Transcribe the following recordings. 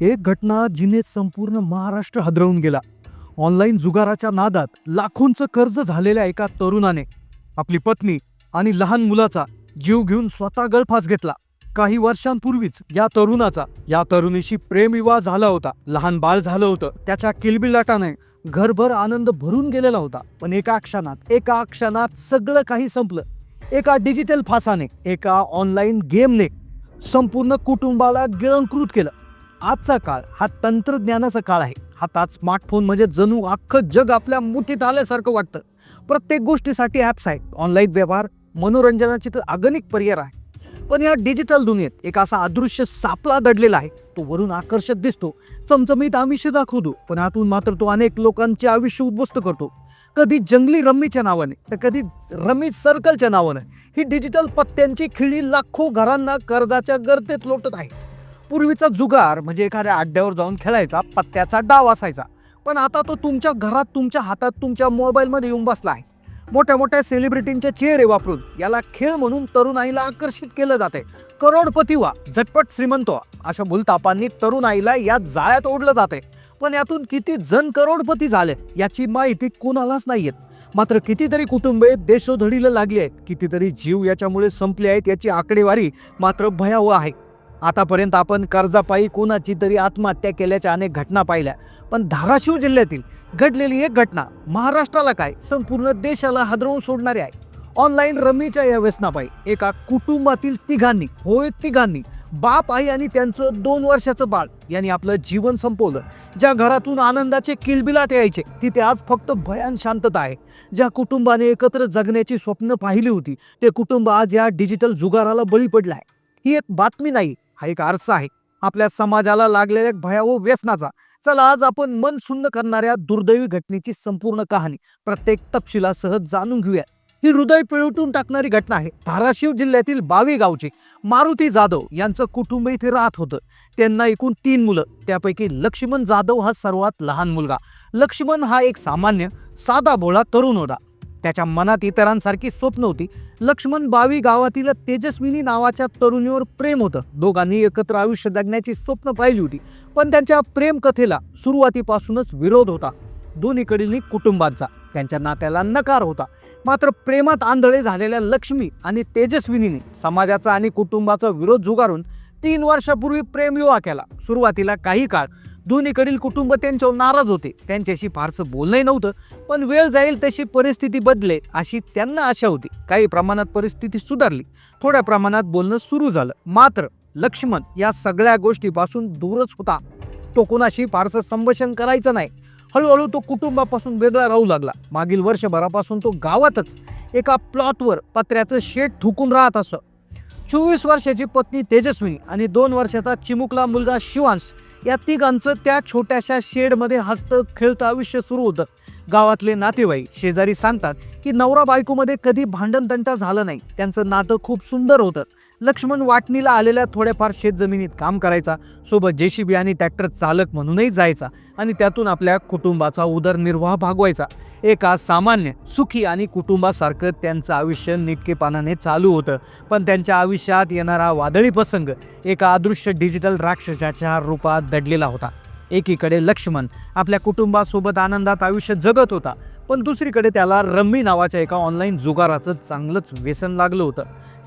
एक घटना जिने संपूर्ण महाराष्ट्र हदरवून गेला. ऑनलाईन जुगाराच्या नादात लाखोंचं कर्ज झालेल्या एका तरुणाने आपली पत्नी आणि लहान मुलाचा जीव घेऊन स्वतः गळफास घेतला. काही वर्षांपूर्वीच या तरुणाचा या तरुणीशी प्रेमविवाह झाला होता. लहान बाळ झालं होतं. त्याच्या किलबिलाटाने घरभर आनंद भरून गेलेला होता. पण एका क्षणात एका क्षणात सगळं काही संपलं. एका डिजिटल फासाने एका ऑनलाईन गेमने संपूर्ण कुटुंबाला गिळंकृत केलं. आजचा काळ हा तंत्रज्ञानाचा काळ आहे. हातात स्मार्टफोन म्हणजे जणू अख्खं जग आपल्या मुठीत आल्यासारखं वाटतं. प्रत्येक गोष्टीसाठी ॲप्स आहेत. ऑनलाईन व्यवहार मनोरंजनाचे तर अगणिक पर्याय आहे. पण या डिजिटल दुनियेत एक असा अदृश्य सापळा दडलेला आहे. तो वरून आकर्षक दिसतो. चमचमीत आमिष दाखवतो. पण आतून मात्र तो अनेक लोकांचे आयुष्य उद्ध्वस्त करतो. कधी जंगली रम्मीच्या नावाने तर कधी रम्मी सर्कलच्या नावाने. ही डिजिटल पत्त्यांची खिळी लाखो घरांना कर्जाच्या गर्तेत लोटत आहे. पूर्वीचा जुगार म्हणजे एखाद्या अड्ड्यावर जाऊन खेळायचा पत्त्याचा डाव असायचा. पण आता तो तुमच्या घरात तुमच्या हातात तुमच्या मोबाईलमध्ये येऊन बसला आहे. मोठ्या मोठ्या सेलिब्रिटींचे चेहरे वापरून याला खेळ म्हणून तरुणाईला आकर्षित केलं जाते. करोडपती व्हा झटपट श्रीमंत व्हा अशा भूलतापांनी तरुणाईला या जाळ्यात ओढलं जाते. पण यातून किती जण करोडपती झाले याची माहिती कोणालाच नाही येत. मात्र कितीतरी कुटुंबे देशोधडीला लागली आहेत. कितीतरी जीव याच्यामुळे संपले आहेत याची आकडेवारी मात्र भयावह आहे. आतापर्यंत आपण कर्जापायी कोणाची तरी आत्महत्या केल्याच्या अनेक घटना पाहिल्या. पण धाराशिव जिल्ह्यातील घडलेली एक घटना महाराष्ट्राला काय? संपूर्ण देशाला हादरवून सोडणारी आहे. ऑनलाईन रमीच्या या व्यसनापायी एका कुटुंबातील तिघांनी होय तिघांनी बाप आई आणि त्यांचं दोन वर्षाचं बाळ यांनी आपलं जीवन संपवलं. ज्या घरातून आनंदाचे किलबिलाट यायचे तिथे आज फक्त भयान शांतता आहे. ज्या कुटुंबाने एकत्र जगण्याची स्वप्न पाहिली होती ते कुटुंब आज या डिजिटल जुगाराला बळी पडलं आहे. ही एक बातमी नाही हा एक आरसा आहे. आपल्या समाजाला लागलेल्या भयावह व्यसनाचा. चला आज आपण मन सुन्न करणाऱ्या दुर्दैवी घटनेची संपूर्ण कहाणी प्रत्येक तपशिलासह जाणून घेऊया. ही हृदय पिळवटून टाकणारी घटना आहे. धाराशिव जिल्ह्यातील बावी गावचे मारुती जाधव यांचं कुटुंब इथे राहत होतं. त्यांना एकूण तीन मुलं. त्यापैकी लक्ष्मण जाधव हा सर्वात लहान मुलगा. लक्ष्मण हा एक सामान्य साधा भोळा तरुण होता. त्याच्या मनात इतरांसारखी स्वप्न होती. लक्ष्मण बावी गावातील तेजस्विनी नावाच्या तरुणीवर प्रेम होतं. दोघांनी एकत्र आयुष्य जगण्याची स्वप्न पाहिली होती. पण त्यांच्या प्रेम कथेला सुरुवातीपासूनच विरोध होता. दोन्हीकडील कुटुंबांचा त्यांच्या नात्याला नकार होता. मात्र प्रेमात आंधळे झालेल्या लक्ष्मी आणि तेजस्विनीने समाजाचा आणि कुटुंबाचा विरोध झुगारून तीन वर्षापूर्वी प्रेमविवाह केला. सुरुवातीला काही काळ दोन्हीकडील कुटुंब त्यांच्यावर नाराज होते. त्यांच्याशी फारसं बोलणंही नव्हतं पण वेळ जाईल तशी परिस्थिती बदलेल अशी त्यांना आशा होती. काही प्रमाणात परिस्थिती सुधारली. थोड्या प्रमाणात बोलणं सुरू झालं. मात्र लक्ष्मण या सगळ्या गोष्टीपासून दूरच होता. तो कोणाशी फारसं संभाषण करायचं नाही. हळूहळू तो कुटुंबापासून वेगळा राहू लागला. मागील वर्षभरापासून तो गावातच एका प्लॉटवर पत्र्याचं शेड ठुकून राहत असं. चोवीस वर्षाची पत्नी तेजस्विनी आणि दोन वर्षाचा चिमुकला मुलगा शिवांश या तिघांचं त्या छोट्याशा शेडमध्ये हसतं खेळतं आयुष्य सुरू होतं. गावातले नातेवाईक शेजारी सांगतात की नवरा बायकोमध्ये कधी भांडणतंटा झालं नाही. त्यांचं नातं खूप सुंदर होतं. लक्ष्मण वाटणीला आलेल्या थोड्याफार शेतजमिनीत काम करायचा. सोबत जेसीबी आणि ट्रॅक्टर चालक म्हणूनही जायचा आणि त्यातून आपल्या कुटुंबाचा उदरनिर्वाह भागवायचा. एका सामान्य सुखी आणि कुटुंबासारखं त्यांचं आयुष्य निटकेपणाने चालू होतं. पण त्यांच्या आयुष्यात येणारा वादळी प्रसंग एका अदृश्य डिजिटल राक्षसाच्या रूपात दडलेला होता. एकीकडे लक्ष्मण आपल्या कुटुंबासोबत आनंदात आयुष्य जगत होता पण दुसरीकडे त्याला रम्मी नावाच्या एका ऑनलाईन जुगाराचं चांगलंच व्यसन लागलं होतं.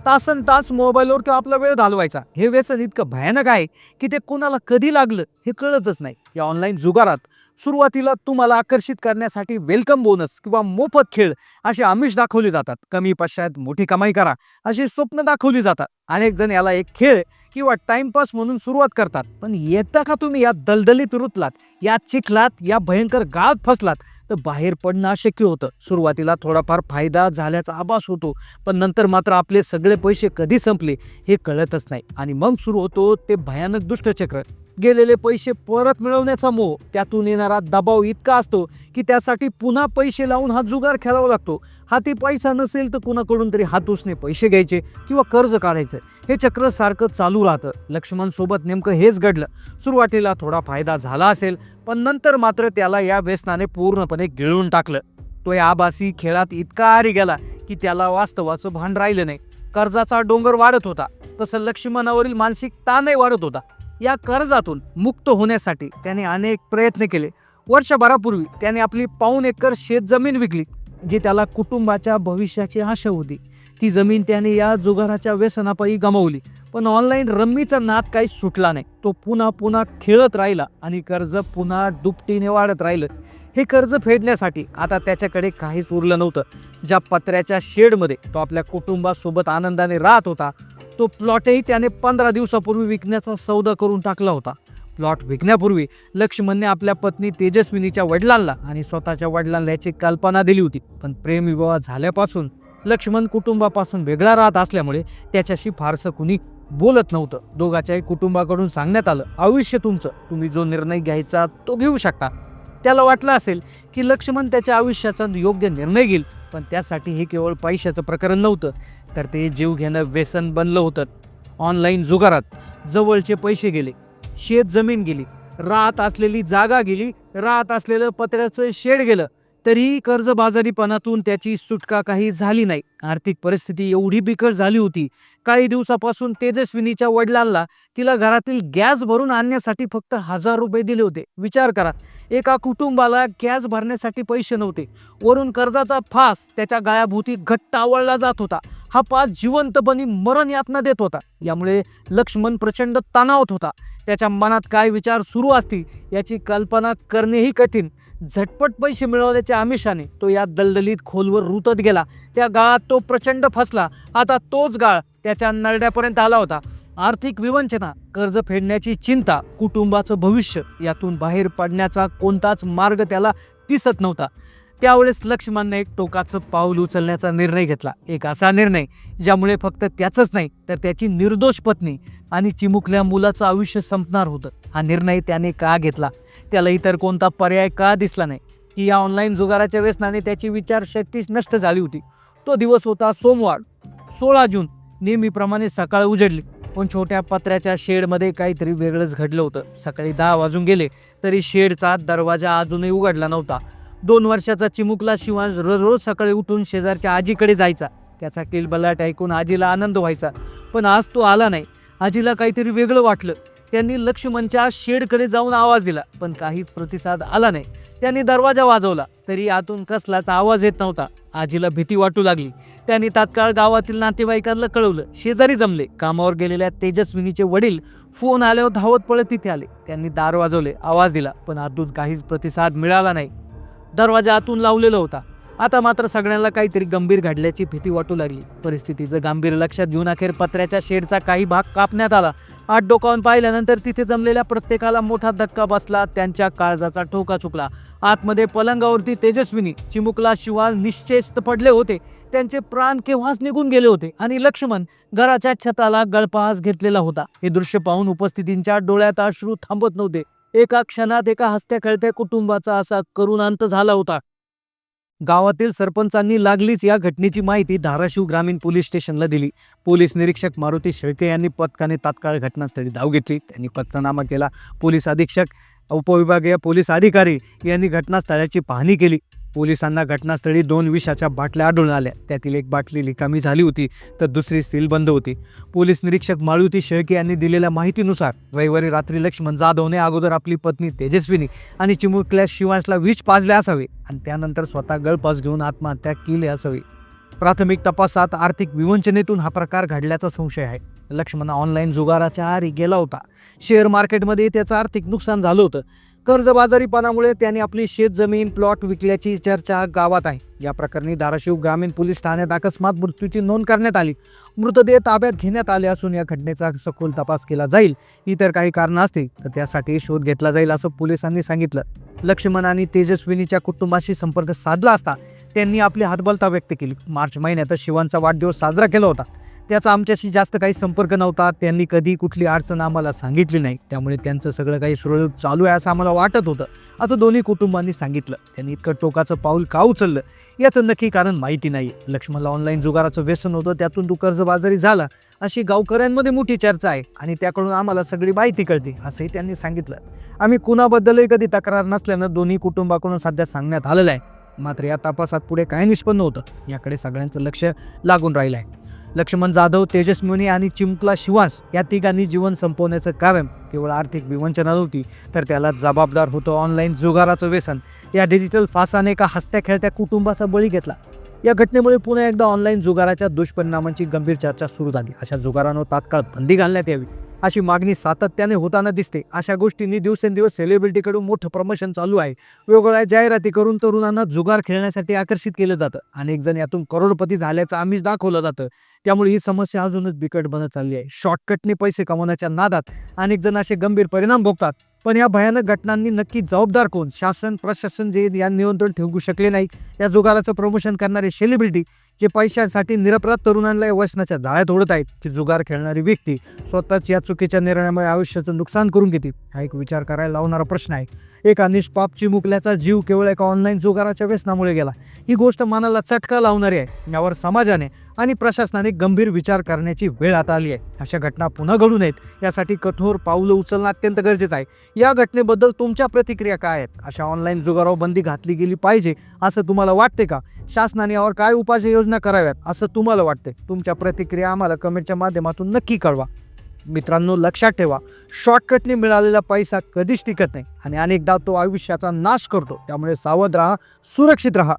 तासन तास मोबाईलवर किंवा आपला वेळ घालवायचा. हे व्यसन इतकं भयानक आहे की ते कोणाला कधी लागलं हे कळतच नाही. या ऑनलाईन जुगारात सुरुवातीला तुम्हाला आकर्षित करण्यासाठी वेलकम बोनस किंवा मोफत खेळ असे आमिष दाखवले जातात. कमी पैशात मोठी कमाई करा अशी स्वप्न दाखवली जातात. अनेक जण याला एक खेळ किंवा टाइमपास म्हणून सुरुवात करतात. पण येता का तुम्ही या दलदलीत रुतलात या चिखलात या भयंकर गाळात फसलात? तर बाहेर पडणं अशक्य होतं. सुरुवातीला थोडाफार फायदा झाल्याचा आभास होतो पण नंतर मात्र आपले सगळे पैसे कधी संपले हे कळतच नाही. आणि मग सुरू होतो ते भयानक दुष्टचक्र. गेलेले पैसे परत मिळवण्याचा मोह. त्यातून येणारा दबाव इतका असतो की त्यासाठी पुन्हा पैसे लावून हा जुगार खेळावा लागतो. हाती पैसा नसेल तर कुणाकडून तरी हात उसने पैसे घ्यायचे किंवा कर्ज काढायचं. हे चक्र सारखं चालू राहतं. लक्ष्मण सोबत नेमकं हेच घडलं. सुरुवातीला थोडा फायदा झाला असेल पण नंतर मात्र त्याला या व्यसनाने पूर्णपणे गिळून टाकलं. तो या आभासी खेळात इतका आरी गेला की त्याला वास्तवाचं भान राहिलं नाही. कर्जाचा डोंगर वाढत होता. तसं लक्ष्मणावरील मानसिक ताणही वाढत होता. या कर्जातून मुक्त होण्यासाठी त्याने अनेक प्रयत्न केले. वर्षभरापूर्वी त्याने आपली पाऊन एकर शेतजमीन विकली जी त्याला कुटुंबाच्या भविष्याची आशा होती. ती जमीन त्याने या जुगाराच्या व्यसनापायी गमावली. पण ऑनलाईन रम्मीचा नाद काही सुटला नाही. तो पुन्हा पुन्हा खेळत राहिला आणि कर्ज पुन्हा दुपटीने वाढत राहिलं. हे कर्ज फेडण्यासाठी आता त्याच्याकडे काहीच उरलं नव्हतं. ज्या पत्र्याच्या शेडमध्ये तो आपल्या कुटुंबासोबत आनंदाने राहत होता तो प्लॉटही त्याने पंधरा दिवसापूर्वी विकण्याचा सौदा करून टाकला होता. प्लॉट विकण्यापूर्वी लक्ष्मणने आपल्या पत्नी तेजस्विनीच्या वडिलांना आणि स्वतःच्या वडिलांना याची कल्पना दिली होती. पण प्रेमविवाह झाल्यापासून लक्ष्मण कुटुंबापासून वेगळा राहत असल्यामुळे त्याच्याशी फारसं कुणी बोलत नव्हतं. दोघाच्याही कुटुंबाकडून सांगण्यात आलं आयुष्य तुमचं. तुम्ही जो निर्णय घ्यायचा तो घेऊ शकता. त्याला वाटलं असेल की लक्ष्मण त्याच्या आयुष्याचा योग्य निर्णय घेईल पण त्यासाठी हे केवळ पैशाचं प्रकरण नव्हतं तर ते जीव घेणं व्यसन बनलं होतं. ऑनलाईन जुगारात जवळचे पैसे गेले शेत जमीन गेली राहत असलेली जागा गेली राहत असलेलं पत्र्याचं शेड गेलं तरीही कर्जबाजारीपणातून त्याची सुटका काही झाली नाही. आर्थिक परिस्थिती एवढी बिकट झाली होती. काही दिवसापासून तेजस्विनीच्या वडिलांना तिला घरातील गॅस भरून आणण्यासाठी फक्त हजार रुपये दिले होते. विचार करा एका कुटुंबाला गॅस भरण्यासाठी पैसे नव्हते. वरून कर्जाचा फास त्याच्या गायाभोवती घट्ट आवळला जात होता. हा पास जिवंतपणी मरण यातना देत होता. यामुळे लक्ष्मण प्रचंड तणावत होता. त्याच्या मनात काय विचार सुरू असतील याची कल्पना करणेही कठीण. झटपट पैसे मिळवल्याच्या आमिषाने तो या दलदलीत खोलवर रुतत गेला. त्या गाळात तो प्रचंड फसला. आता तोच गाळ त्याच्या नरड्यापर्यंत आला होता. आर्थिक विवंचना कर्ज फेडण्याची चिंता कुटुंबाचं भविष्य यातून बाहेर पडण्याचा कोणताच मार्ग त्याला दिसत नव्हता. त्यावेळेस लक्ष्मणने एक टोकाचं पाऊल उचलण्याचा निर्णय घेतला. एक असा निर्णय ज्यामुळे फक्त त्याचंच नाही तर त्याची निर्दोष पत्नी आणि चिमुकल्या मुलाचं आयुष्य संपणार होतं. हा निर्णय त्याने का घेतला? त्याला इतर कोणता पर्याय का दिसला नाही? की या ऑनलाईन जुगाराच्या व्यसनाने त्याची विचारशक्तीच नष्ट झाली होती. तो दिवस होता सोमवार. सोळा जून. नेहमीप्रमाणे सकाळ उजडली. पण छोट्या पत्र्याच्या शेडमध्ये काहीतरी वेगळंच घडलं होतं. सकाळी दहा वाजून गेले तरी शेडचा दरवाजा अजूनही उघडला नव्हता. दोन वर्षाचा चिमुकला शिवांश रोज रोज सकाळी उठून शेजारच्या आजीकडे जायचा. त्याचा किलबलाट ऐकून आजीला आनंद व्हायचा. पण आज तो आला नाही. आजीला काहीतरी वेगळं वाटलं. त्यांनी लक्ष्मणच्या शेडकडे जाऊन आवाज दिला पण काहीच प्रतिसाद आला नाही. त्यांनी दरवाजा वाजवला तरी आतून कसलाच आवाज येत नव्हता. आजीला भीती वाटू लागली. त्यांनी तात्काळ गावातील नातेवाईकांना कळवलं. शेजारी जमले. कामावर गेलेल्या तेजस्विनीचे वडील फोन आल्यावर धावत पळत तिथे आले. त्यांनी दार वाजवले आवाज दिला पण आतून काहीच प्रतिसाद मिळाला नाही. दरवाजा आतून लावलेला होता. आता मात्र सगळ्यांना काहीतरी गंभीर घडल्याची भीती वाटू लागली. परिस्थितीचं गांभीर्य लक्षात घेऊन अखेर पत्र्याच्या शेडचा काही भाग कापण्यात आला. आठ डोकावून पाहिल्यानंतर तिथे जमलेल्या प्रत्येकाला मोठा धक्का बसला. त्यांच्या काळजाचा ठोका चुकला. आतमध्ये पलंगावरती तेजस्विनी चिमुकला शिवाय निश्चेष्ट पडले होते. त्यांचे प्राण केव्हाच निघून गेले होते आणि लक्ष्मण घराच्या छताला गळपास घेतलेला होता. हे दृश्य पाहून उपस्थितींच्या डोळ्यात अश्रू थांबत नव्हते. एका क्षणात एका हस्त्या खेळत्या कुटुंबाचा असा करुण अंत झाला होता. गावातील सरपंचांनी लागलीच या घटनेची माहिती धाराशिव ग्रामीण पोलीस स्टेशनला दिली. पोलीस निरीक्षक मारुती शेळके यांनी पथकाने तात्काळ घटनास्थळी धाव घेतली. त्यांनी पथनामा केला. पोलीस अधीक्षक उपविभागीय पोलीस अधिकारी यांनी घटनास्थळाची पाहणी केली. पोलिसांना घटनास्थळी दोन विषाच्या बाटल्या आढळून आल्या. त्यातील एक बाटली रिकामी झाली होती तर दुसरी सील बंद होती. पोलीस निरीक्षक माळुती शेळके यांनी दिलेल्या माहितीनुसार रविवारी रात्री लक्ष्मण जाधवने अगोदर आपली पत्नी तेजस्विनी आणि चिमुकल्या शिवांशला विष पाजले असावे आणि त्यानंतर स्वतः गळपास घेऊन आत्महत्या केली असावी. प्राथमिक तपासात आर्थिक विवंचनेतून हा प्रकार घडल्याचा संशय आहे. लक्ष्मण ऑनलाईन जुगाराच्या आरी गेला होता. शेअर मार्केटमध्ये त्याचं आर्थिक नुकसान झालं होतं. कर्जबाजारीपणामुळे त्याने आपली शेतजमीन प्लॉट विकल्याची चर्चा गावात आहे. या प्रकरणी धाराशिव ग्रामीण पोलीस ठाण्यात अकस्मात मृत्यूची नोंद करण्यात आली. मृतदेह ताब्यात घेण्यात आले असून या घटनेचा सखोल तपास केला जाईल. इतर काही कारणं असतील तर त्यासाठी शोध घेतला जाईल असं पोलिसांनी सांगितलं. लक्ष्मण आणि तेजस्विनीच्या कुटुंबाशी संपर्क साधला असता त्यांनी आपली हातबलता व्यक्त केली. मार्च महिन्यात शिवांचा वाढदिवस साजरा केला होता. त्याचा आमच्याशी जास्त काही संपर्क नव्हता. त्यांनी कधी कुठली अडचण आम्हाला सांगितली नाही. त्यामुळे त्यांचं सगळं काही सुरळीत चालू आहे असं आम्हाला वाटत होतं. असं दोन्ही कुटुंबांनी सांगितलं. त्यांनी इतकं टोकाचं पाऊल का उचललं? याचं नक्की कारण माहिती नाही लक्ष्मणला ऑनलाईन जुगाराचं व्यसन होतं. त्यातून तो कर्जबाजारी झाला. अशी गावकऱ्यांमध्ये मोठी चर्चा आहे आणि त्याकडून आम्हाला सगळी माहिती कळते असंही त्यांनी सांगितलं. आम्ही कुणाबद्दलही कधी तक्रार नसल्यानं दोन्ही कुटुंबाकडून सध्या सांगण्यात आलेलं आहे. मात्र या तपासात पुढे काय निष्पन्न होतं याकडे सगळ्यांचं लक्ष लागून राहिलं आहे. लक्ष्मण जाधव तेजस्विनी आणि चिमकला शिवास या तिघांनी जीवन संपवण्याचं कारण केवळ आर्थिक विवंचना नव्हती तर त्याला जबाबदार होतं ऑनलाईन जुगाराचं व्यसन. या डिजिटल फासाने एका हसत्या खेळत्या कुटुंबाचा बळी घेतला. या घटनेमुळे पुन्हा एकदा ऑनलाईन जुगाराच्या दुष्परिणामांची गंभीर चर्चा सुरू झाली. अशा जुगारांवर तात्काळ बंदी घालण्यात यावी. अशी मागणी सातत्याने होताना दिसते. अशा गोष्टींनी दिवसेंदिवस सेलिब्रिटीकडून मोठं प्रमोशन चालू आहे. वेगवेगळ्या जाहिराती करून तरुणांना जुगार खेळण्यासाठी आकर्षित केलं जातं. अनेक जण यातून करोडपती झाल्याचं आम्हीच दाखवलं जातं. त्यामुळे ही समस्या अजूनच बिकट बनत चालली आहे. शॉर्टकटने पैसे कमवण्याच्या नादात अनेक जण असे गंभीर परिणाम भोगतात. पण या भयानक घटनांनी नक्की जबाबदार कोण? शासन प्रशासन जे या नियंत्रण ठेवू शकले नाही या जुगाराचं प्रमोशन करणारे सेलिब्रिटी जे पैशासाठी निरपराध तरुणांना या व्यसनाच्या जाळ्यात ओढत आहेत ती जुगार खेळणारी व्यक्ती स्वतःच या चुकीच्या निर्णयामुळे आयुष्याचं नुकसान करून घेते हा एक विचार करायला लावणारा प्रश्न आहे. एका निष्पाप चिमुकल्याचा जीव केवळ एका ऑनलाईन जुगाराच्या व्यसनामुळे गेला. ही गोष्ट मनाला चटका लावणारी आहे. यावर समाजाने आणि प्रशासनाने गंभीर विचार करण्याची वेळ आता आली आहे. अशा घटना पुन्हा घडू नयेत यासाठी कठोर पावलं उचलणं अत्यंत गरजेचं आहे. या घटनेबद्दल तुमच्या प्रतिक्रिया काय आहेत? अशा ऑनलाईन जुगारावर बंदी घातली गेली पाहिजे असं तुम्हाला वाटते का? शासनाने यावर काय उपाययोजना कराव्यात असं तुम्हाला वाटते तुमच्या प्रतिक्रिया आम्हाला कमेंटच्या माध्यमातून नक्की कळवा. मित्रांनो लक्षात ठेवा शॉर्टकटने मिळालेला पैसा कधीच टिकत नाही आणि अनेकदा तो आयुष्याचा नाश करतो. त्यामुळे सावध राहा सुरक्षित राहा.